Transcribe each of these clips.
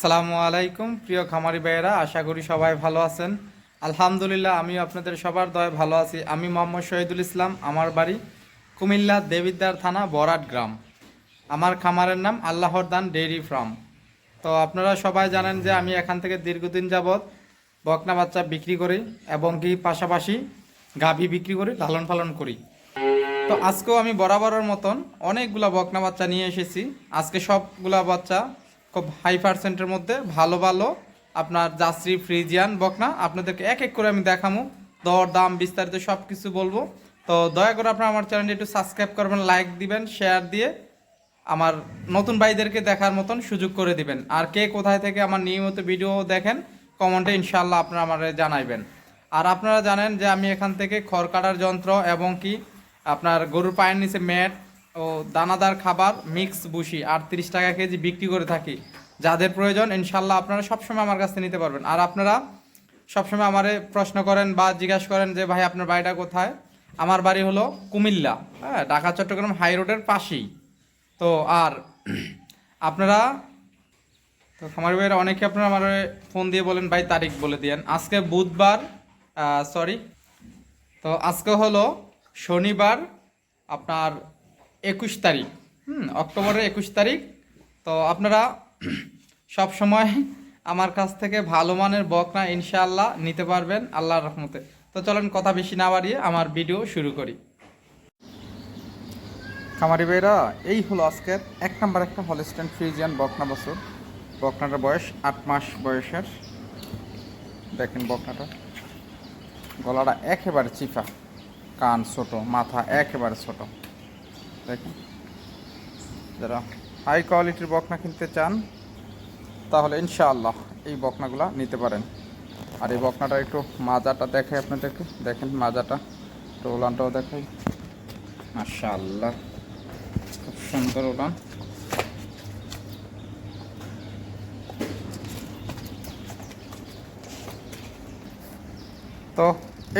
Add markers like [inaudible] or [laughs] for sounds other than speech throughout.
সালামু আলাইকুম, প্রিয় খামারি ভাইয়েরা, আশা করি সবাই ভালো আছেন। আলহামদুলিল্লাহ আমি আপনাদের সবার দয় ভালো আছি। আমি মোহাম্মদ শহীদুল ইসলাম, আমার বাড়ি কুমিল্লা দেবিদ্দার থানা, বরাট গ্রাম। আমার খামারের নাম আল্লাহর দান ডেইরি ফার্ম। তো আপনারা সবাই জানেন যে আমি এখান থেকে দীর্ঘদিন যাবৎ বকনা বাচ্চা বিক্রি করি এবং কি পাশাপাশি গাভী বিক্রি করি, লালন পালন করি। তো আজকেও আমি বরাবরের মতন অনেকগুলা বকনা বাচ্চা নিয়ে এসেছি। আজকে সবগুলা বাচ্চা খুব হাই পার্সেন্টের মধ্যে ভালো ভালো আপনার জাসরি ফ্রিজিয়ান, বকনা, আপনাদেরকে এক এক করে আমি দেখামো। দর, দাম বিস্তারিত সব কিছু বলব। তো দয়া করে আপনারা আমার চ্যানেলটি একটু সাবস্ক্রাইব করবেন লাইক দিবেন শেয়ার দিয়ে আমার নতুন ভাইদেরকে দেখার মতন সুযোগ করে দিবেন। আর কে কোথায় থেকে আমার নিয়মিত ভিডিও দেখেন কমেন্টে ইনশাল্লাহ আপনারা আমার জানাইবেন। আর আপনারা জানেন যে আমি এখান থেকে খড় কাটার যন্ত্র এবং কি আপনার গরুর পায়ের নিচে ম্যাট ও দানাদার খাবার মিক্স বুসি আটত্রিশ টাকা কেজি বিক্রি করে থাকি। যাদের প্রয়োজন, ইনশাল্লাহ আপনারা সবসময় আমার কাছ নিতে পারবেন। আর আপনারা সবসময় আমারে প্রশ্ন করেন বা জিজ্ঞাসা করেন যে, ভাই, আপনার বাড়িটা কোথায়? আমার বাড়ি হলো কুমিল্লা হ্যাঁ ঢাকা, চট্টগ্রাম হাই রোডের পাশেই। তো আর আপনারা, তো খামার ভাইয়েরা, অনেকে আপনারা আমার ফোন দিয়ে বলেন, ভাই, তারিখ বলে দিয়েন। আজকে বুধবার সরি তো আজকে হলো শনিবার, আপনার একুশ তারিখ। হুম, অক্টোবরের একুশ তারিখ। তো আপনারা সব সময় আমার কাছ থেকে ভালো মানের বকনা ইনশাআল্লাহ নিতে পারবেন আল্লাহর রহমতে। তো চলেন কথা বেশি না বাড়িয়ে আমার ভিডিও শুরু করি। খামারি ভাইরা, এই হলো আজকের এক নাম্বার একটা হলস্টেন ফ্রিজিয়ান বকনা বছর। বকনাটার বয়স আট মাস বয়সের। দেখেন বকনাটা গলাটা একেবারে চিফা কান ছোট, মাথা একেবারে ছোট। দেখেন। যারা হাই কোয়ালিটির বকনা কিনতে চান, তাহলে ইনশাআল্লাহ এই বকনাগুলো নিতে পারেন। আর এই বকনাটা একটু মাজাটা দেখাই আপনাদেরকে। দেখেন মাজাটা, একটু ওলানটাও দেখাই। মাশাআল্লাহ, খুব সুন্দর উলান তো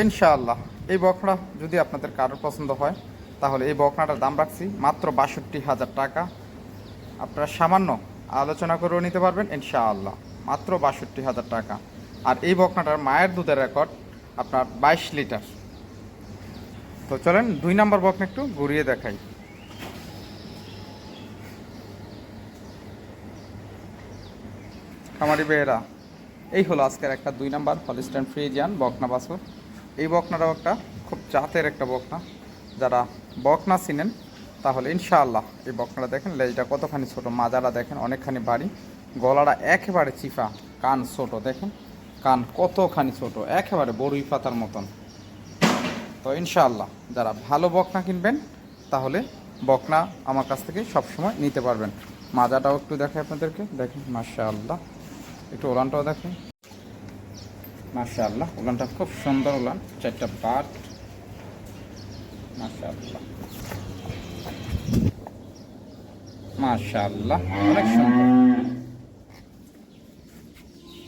ইনশাআল্লাহ, এই বকনা যদি আপনাদের কারোর পছন্দ হয় তাহলে এই বকনাটার দাম রাখছি মাত্র বাষট্টি হাজার টাকা। আপনারা সামান্য আলোচনা করেও নিতে পারবেন, ইনশাআল্লাহ, মাত্র বাষট্টি হাজার টাকা। আর এই বকনাটার মায়ের দুধের রেকর্ড আপনার বাইশ লিটার। তো চলেন, দুই নম্বর বকনা একটু ঘুরিয়ে দেখাই। খামারি বেয়েরা এই হলো আজকের একটা দুই নাম্বার হলিস্টান ফ্রিজিয়ান বকনা বাছুর। এই বকনাটাও একটা খুব জাতের একটা বকনা। যারা বকনা চিনেন, তাহলে ইনশাআল্লাহ এই বকনাটা দেখেন, লেজটা কতখানি ছোট মাজারা দেখেন অনেকখানি বাড়ি গলাটা একেবারে চিফা, কান ছোট, দেখেন, কান কতখানি ছোট, একেবারে বড়ুই পাতার মতন। তো ইনশাআল্লাহ, যারা ভালো বকনা কিনবেন, তাহলে বকনা আমার কাছ থেকে সবসময় নিতে পারবেন। মাজাটাও একটু দেখাই আপনাদেরকে, দেখেন, মাশাআল্লাহ, একটু ওলানটাও দেখেন মাশাআল্লাহ, ওলানটা খুব সুন্দর ওলান, চারটা পাট মাশাআল্লাহ।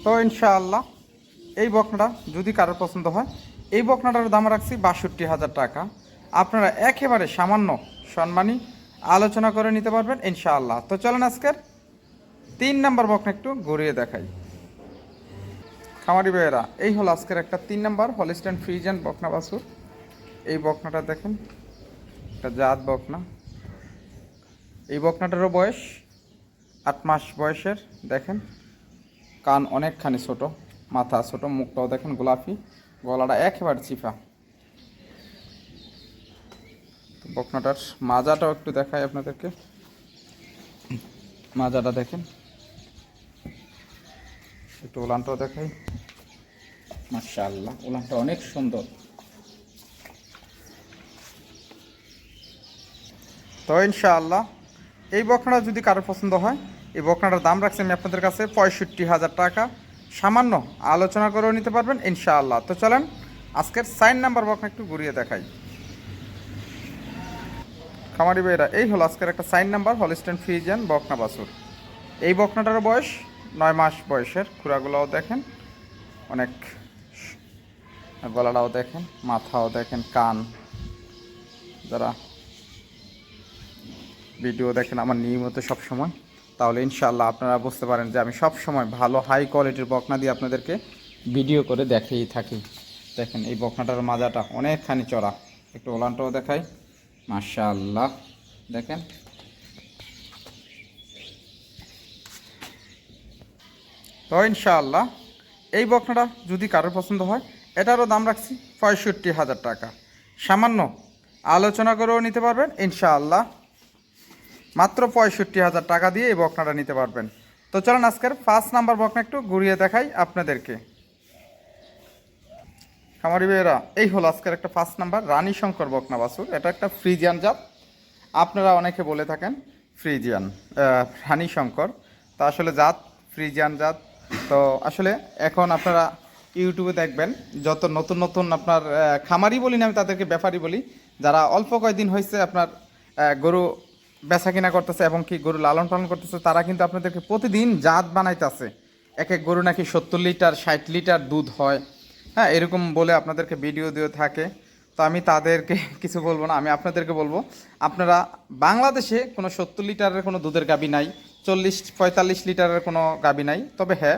তো ইনশাআল্লাহ, এই বকনাটা যদি কারোর পছন্দ হয়, এই বকনাটার দাম রাখছি বাষট্টি হাজার টাকা। আপনারা একেবারে সামান্য সম্মানী আলোচনা করে নিতে পারবেন ইনশাআল্লাহ। তো চলেন আজকের তিন নাম্বার বকনা একটু ঘুরিয়ে দেখাই। খামারি ভাইয়েরা, এই হলো আজকের একটা তিন নাম্বার হলিস্টান ফ্রিজিয়ান বকনা বাছুর। এই বকনাটা দেখেন, একটা জাত বকনা। এই বকনাটারও বয়স আট মাস বয়সের, দেখেন। কান অনেকখানি ছোট, মাথা ছোট, মুখটাও দেখেন গোলাপি, গলাটা একেবারে চিফা বকনাটার মাজাটাও একটু দেখাই আপনাদেরকে। মাজাটা দেখেন। একটু ওলানটাও দেখাই। মাশাআল্লাহ, ওলানটা অনেক সুন্দর। তো ইনশাআল্লাহ, এই বকনাটা যদি কারোর পছন্দ হয়, এই বকনাটার দাম রাখছি আমি আপনাদের কাছে পঁয়ষট্টি হাজার টাকা। সামান্য আলোচনা করেও নিতে পারবেন ইনশাআল্লাহ। তো চলেন, আজকের সাইন নাম্বার বকনা একটু ঘুরিয়ে দেখাই। খামারি ভাইরা এই হলো আজকের একটা সাইন নাম্বার, হলিস্টেন ফ্রিজিয়ান বকনা বাসুর এই বকনাটার বয়স নয় মাস বয়সের, খুরাগুলোও দেখেন, অনেক গলাটাও দেখেন, মাথাও দেখেন, কান, যারা ভিডিও দেখেন আমার নিয়মিত সবসময়। তাহলে ইনশাআল্লাহ আপনারা বুঝতে পারেন যে আমি সব সময় ভালো হাই কোয়ালিটির বকনা দিয়ে আপনাদেরকে ভিডিও করে দেখিয়ে থাকি। দেখেন এই বকনাটার মাজাটা অনেকখানি চড়া। একটু ওলানটাও দেখাই। মাশাআল্লাহ। দেখেন। তো ইনশাআল্লাহ, এই বকনাটা যদি কারোর পছন্দ হয়, এটারও দাম রাখছি পঁয়ষট্টি হাজার টাকা। সামান্য আলোচনা করেও নিতে পারবেন, ইনশাআল্লাহ। মাত্র পঁয়ষট্টি হাজার টাকা দিয়ে এই বকনাটা নিতে পারবেন। তো চলুন আজকের ফার্স্ট নাম্বার বকনা একটু ঘুরিয়ে দেখাই আপনাদেরকে। খামারি ভাইয়েরা, এই হলো আজকের একটা ফার্স্ট নাম্বার রানী শঙ্কর বকনা বাসুর এটা একটা ফ্রিজিয়ান জাত। আপনারা অনেকে বলে থাকেন ফ্রিজিয়ান রানী শঙ্কর। তা আসলে জাত ফ্রিজিয়ান জাত। তো আসলে এখন আপনারা ইউটিউবে দেখবেন, যত নতুন নতুন আপনার খামারি বলি না আমি তাদেরকে ব্যাপারী বলি, যারা অল্প কয়েকদিন হয়েছে আপনার গরু বেচা কিনা করতেছে এবং কি গরু লালন পালন করতেছে, তারা কিন্তু আপনাদেরকে প্রতিদিন জাত বানাইতেছে। এক এক গরু নাকি সত্তর লিটার, ষাট লিটার দুধ হয়। হ্যাঁ এরকম বলে আপনাদেরকে ভিডিও দিয়ে থাকে। তো আমি তাদেরকে [laughs] কিছু বলব না, আমি আপনাদেরকে বলব, আপনারা বাংলাদেশে কোনো সত্তর লিটারের কোনো দুধের গাবি নাই, চল্লিশ, পঁয়তাল্লিশ লিটারের কোনো গাবি নাই। তবে হ্যাঁ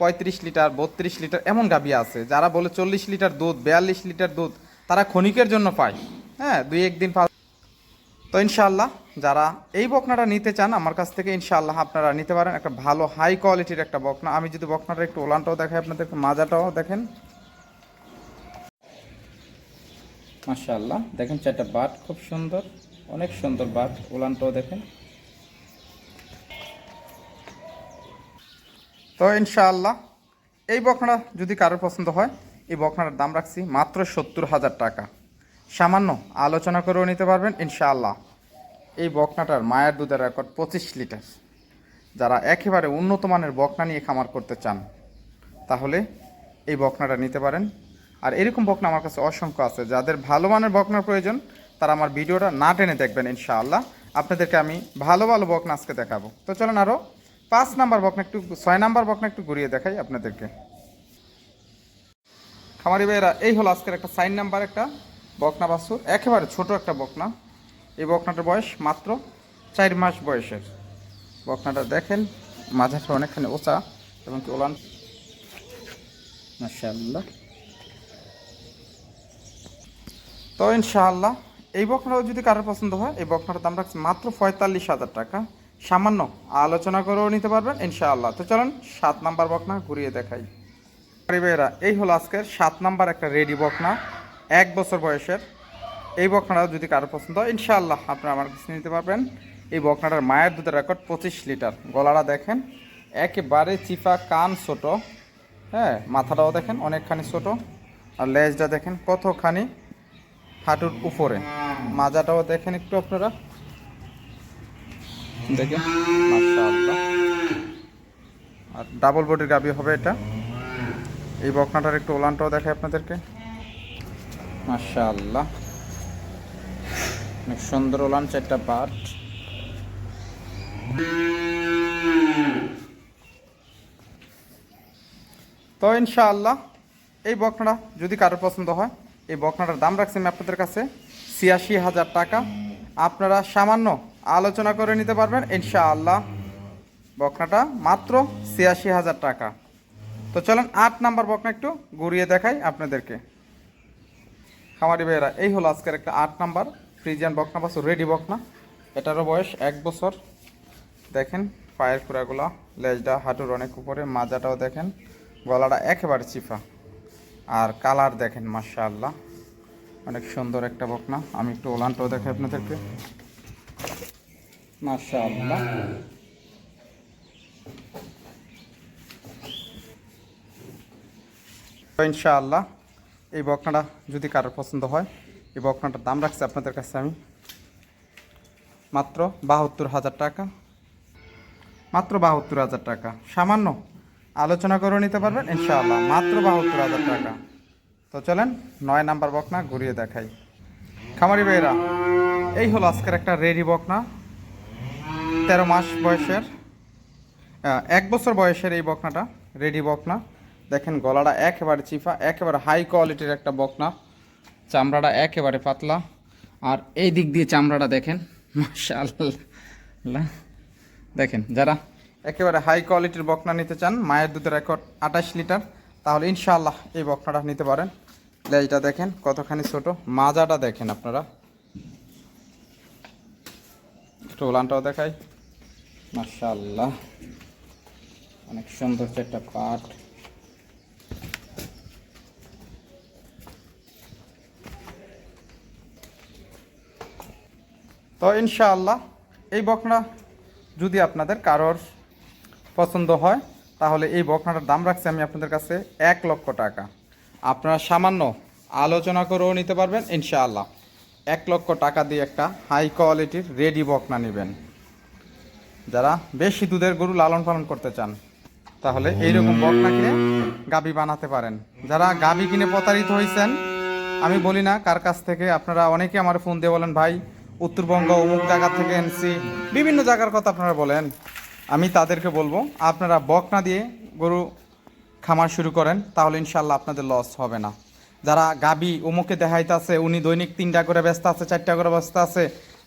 পঁয়ত্রিশ লিটার, বত্রিশ লিটার এমন গাবি আছে, যারা বলে চল্লিশ লিটার দুধ, বিয়াল্লিশ লিটার দুধ, তারা ক্ষণিকের জন্য পায়। হ্যাঁ দুই একদিন তো ইনশাআল্লাহ যারা এই বকনাটা নিতে চান, আমার কাছ থেকে ইনশাআল্লাহ আপনারা নিতে পারেন। একটা ভালো হাই কোয়ালিটির একটা বকনা। আমি যদি বকনাটা একটু ওলানটাও দেখাই, আপনাদেরকে মাজাটাও দেখেন। মাশাআল্লাহ, দেখেন চারটা বাট খুব সুন্দর। অনেক সুন্দর বাট, ওলানটাও দেখেন। তো ইনশাআল্লাহ, এই বকনা যদি কারোর পছন্দ হয়, এই বকনাটার দাম রাখছি মাত্র সত্তর হাজার টাকা। সামান্য আলোচনা করেও নিতে পারবেন, ইনশাআল্লাহ। এই বকনাটার মায়ের দুধের রেকর্ড পঁচিশ লিটার। যারা একেবারে উন্নত মানের বকনা নিয়ে খামার করতে চান, তাহলে এই বকনাটা নিতে পারেন। আর এরকম বকনা আমার কাছে অসংখ্য আছে। যাদের ভালো মানের বকনার প্রয়োজন, তারা আমার ভিডিওটা না টেনে দেখবেন, ইনশাআল্লাহ। আপনাদেরকে আমি ভালো ভালো বকনা আজকে দেখাবো। তো চলেন আরও পাঁচ নাম্বার বকনা একটু, ছয় নাম্বার বকনা একটু ঘুরিয়ে দেখাই আপনাদেরকে। খামারি ভাইয়েরা, এই হলো আজকের একটা সাইন নাম্বার একটা। বকনা বাছুর, একেবারে ছোট একটা বকনা। এই বকনাটার বয়স মাত্র চার মাস বয়সের। বকনাটা দেখেন মাঝাটা অনেকখানি ওচা এবং কি ওলান। তো ইনশাআল্লাহ, এই বকনাটাও যদি কারোর পছন্দ হয়, এই বকনাটার দাম রাখছে মাত্র পঁয়তাল্লিশ হাজার টাকা। সামান্য আলোচনা করেও নিতে পারবেন ইনশাআল্লাহ। তো চলুন, সাত নাম্বার বকনা ঘুরিয়ে দেখাই। এই হলো আজকের সাত নাম্বার একটা রেডি বকনা। এক বছর বয়সের এই বকনাটা যদি কারও পছন্দ হয়, ইনশাআল্লাহ আপনারা আমার কাছে নিতে পারবেন। এই বকনাটার মায়ের দুধের রেকর্ড পঁচিশ লিটার। গলাটা দেখেন, একেবারে চিপা, কান ছোট। হ্যাঁ মাথাটাও দেখেন অনেকখানি ছোট। আর লেজটা দেখেন কতখানি হাঁটুর উপরে। মাজাটাও দেখেন একটু আপনারা। দেখেন আর ডাবল বডির গাবি হবে এটা। এই বকনাটার একটু ওলানটাও দেখে আপনাদেরকে। মাশাআল্লাহ। অনেক সুন্দর ওলান চারটা পাট তো ইনশাআল্লাহ, এই বকনাটা যদি কারোর পছন্দ হয়, এই বকনাটার দাম রাখছি আমি আপনাদের কাছে ছিয়াশি হাজার টাকা। আপনারা সামান্য আলোচনা করে নিতে পারবেন, ইনশাআল্লাহ, বকনাটা মাত্র ছিয়াশি হাজার টাকা। তো চলেন আট নাম্বার বকনা একটু ঘুরিয়ে দেখাই আপনাদেরকে। খামারি ভাইয়েরা, এই হলো আজকের একটা আট নাম্বার, ফ্রিজিয়ান বকনা বাস রেডি বকনা। এটারও বয়স এক বছর। দেখেন পায়ের খুঁড়াগুলো, লেজটা হাঁটুর অনেক উপরে, মাজাটাও দেখেন, গলাটা একেবারে চিফা আর কালার দেখেন, মাশাআল্লাহ। অনেক সুন্দর একটা বকনা। আমি একটু ওলানটাও দেখে আপনাদেরকে। মাশাআল্লাহ। ইনশাআল্লাহ। এই বকনাটা যদি কারোর পছন্দ হয়, এই বকনাটার দাম রাখছি আপনাদের কাছে আমি মাত্র বাহাত্তর হাজার টাকা। মাত্র বাহাত্তর হাজার টাকা। সামান্য আলোচনা করে নিতে পারবেন, ইনশাআল্লাহ, মাত্র বাহাত্তর হাজার টাকা। তো চলেন, নয় নাম্বার বকনা ঘুরিয়ে দেখাই। খামারি ভাইরা এই হলো আজকের একটা রেডি বকনা। তেরো মাস বয়সের এক বছর বয়সের এই বকনাটা, রেডি বকনা। দেখেন গলাটা একেবারে চিফা একেবারে হাই কোয়ালিটির একটা বকনা। চামড়াটা একেবারে পাতলা। আর এই দিক দিয়ে চামড়াটা দেখেন, মাশাআল্লাহ। দেখেন, যারা একেবারে হাই কোয়ালিটির বকনা নিতে চান, মায়ের দুধের রেকর্ড আঠাশ লিটার, তাহলে ইনশাআল্লাহ এই বকনাটা নিতে পারেন। লেজটা দেখেন, কতখানি ছোট। মাজাটা দেখেন আপনারা। একটু ওলানটাও দেখাই। মাশাআল্লাহ। অনেক সুন্দর একটা পাট। তো ইনশাআল্লাহ এই বকনা যদি আপনাদের কারোর পছন্দ হয়, তাহলে এই বকনাটার দাম রাখছি আমি আপনাদের কাছে এক লক্ষ টাকা। আপনারা সামান্য আলোচনা করেও নিতে পারবেন, ইনশাআল্লাহ। এক লক্ষ টাকা দিয়ে একটা হাই কোয়ালিটির রেডি বকনা নেবেন। যারা বেশি দুধের গরু লালন পালন করতে চান, তাহলে এইরকম বকনা কিনে গাবি বানাতে পারেন। যারা গাবি কিনে প্রতারিত হয়েছেন আমি বলি না কার কাছ থেকে, আপনারা অনেকে আমার ফোন দিয়ে বলেন, ভাই উত্তরবঙ্গ, অমুক জায়গা থেকে এনসি বিভিন্ন জায়গার কথা আপনারা বলেন। আমি তাদেরকে বলব, আপনারা বকনা দিয়ে গরু খামার শুরু করেন, তাহলে ইনশাল্লাহ আপনাদের লস হবে না। যারা গাবি অমুকে দেখাইতেছে, উনি দৈনিক তিনটা করে ব্যস্ত আছে, চারটা করে ব্যস্ত আছে,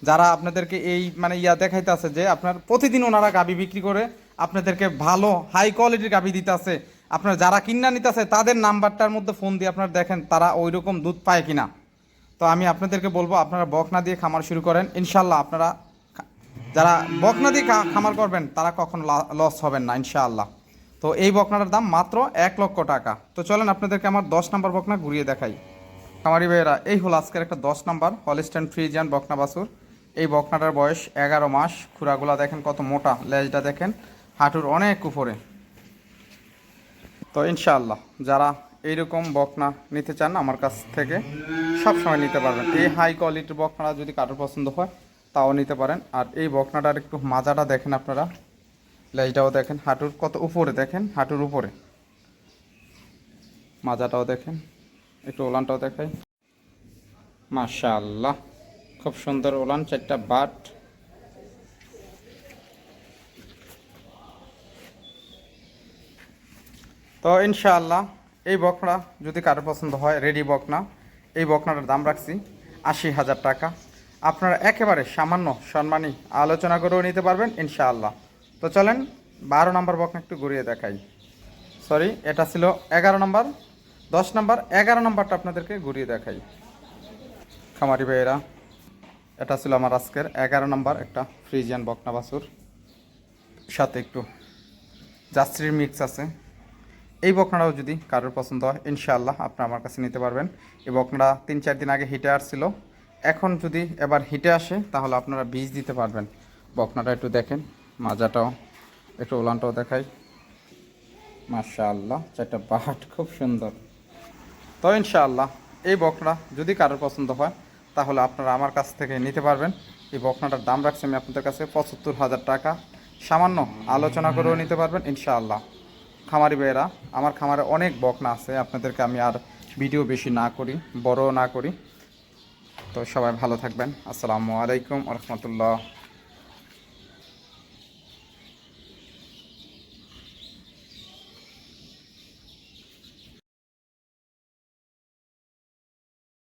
যারা আপনাদেরকে এই মানে ইয়া দেখাইতেছে যে আপনার প্রতিদিন ওনারা গাবি বিক্রি করে, আপনাদেরকে ভালো হাই কোয়ালিটির গাবি দিতেছে। আপনার যারা কিনা নিতেছে, তাদের নাম্বারটার মধ্যে ফোন দিয়ে আপনারা দেখেন, তারা ওই রকম দুধ পায় কিনা। তো আমি আপনাদেরকে বলব, আপনারা বকনা দিয়ে খামার শুরু করেন। ইনশাল্লাহ আপনারা যারা বকনা দিয়ে খামার করবেন, তারা কখনো লস হবেন না, ইনশাআল্লাহ। তো এই বকনাটার দাম মাত্র এক লক্ষ টাকা। তো চলেন আপনাদেরকে আমার দশ নম্বর বকনা ঘুরিয়ে দেখাই। খামারি ভাইয়েরা, এই হলো আজকের একটা দশ নাম্বার হলিস্টান ফ্রিজিয়ান বকনা বাছুর। এই বকনাটার বয়স এগারো মাস। খুরাগুলা দেখেন কত মোটা, লেজটা দেখেন হাঁটুর অনেক উপরে। তো ইনশাআল্লাহ, যারা এইরকম বকনা নিতে চান আমার কাছ থেকে, সব সময় নিতে পারবেন। এই হাই কোয়ালিটির বকনাটা যদি কারোর পছন্দ হয়, তাও নিতে পারেন। আর এই বকনাটার একটু মাজাটা দেখেন আপনারা। লেজটাও দেখেন, হাঁটুর কত উপরে দেখেন, হাঁটুর উপরে। মাজাটাও দেখেন, একটু ওলানটাও দেখাই। মাশাআল্লাহ, খুব সুন্দর ওলান, চারটা বাট। তো ইনশাআল্লাহ এই বকনা যদি কারও পছন্দ হয়, রেডি বকনা, এই বকনাটার দাম রাখছি আশি হাজার টাকা। আপনারা একেবারে সামান্য সম্মানী আলোচনা করেও নিতে পারবেন, ইনশাআল্লাহ। তো চলেন, বারো নম্বর বকনা একটু ঘুরিয়ে দেখাই। সরি এটা ছিল এগারো নম্বর, দশ নম্বর, এগারো নম্বরটা আপনাদেরকে ঘুরিয়ে দেখাই। খামারি ভাইয়েরা, এটা ছিল আমার আজকের এগারো নম্বর একটা ফ্রিজিয়ান বকনা বাছুর। সাথে একটু জাস্ত্রির মিক্স আছে। এই বকনাটাও যদি কারোর পছন্দ হয়, ইনশাআল্লাহ আপনারা আমার কাছে নিতে পারবেন। এই বকনাটা তিন চার দিন আগে হিটে আসছিল। এখন যদি এবার হিটে আসে, তাহলে আপনারা বীজ দিতে পারবেন। বকনাটা একটু দেখেন, মাজাটাও, একটু ওলানটাও দেখাই। মাশাআল্লাহ, চারটা পাহাড়, খুব সুন্দর। তো ইনশাআল্লাহ, এই বকনা যদি কারোর পছন্দ হয়, তাহলে আপনারা আমার কাছ থেকে নিতে পারবেন। এই বকনাটার দাম রাখছি আমি আপনাদের কাছে পঁচাত্তর হাজার টাকা। সামান্য আলোচনা করেও নিতে পারবেন, ইনশাআল্লাহ। খামারি ভাইয়েরা, আমার খামারে অনেক বকনা আছে, আপনাদেরকে আমি আর ভিডিও বেশি না করি বড় না করি। তো সবাই ভালো থাকবেন। আসসালামু আলাইকুম রহমতুল্লাহ।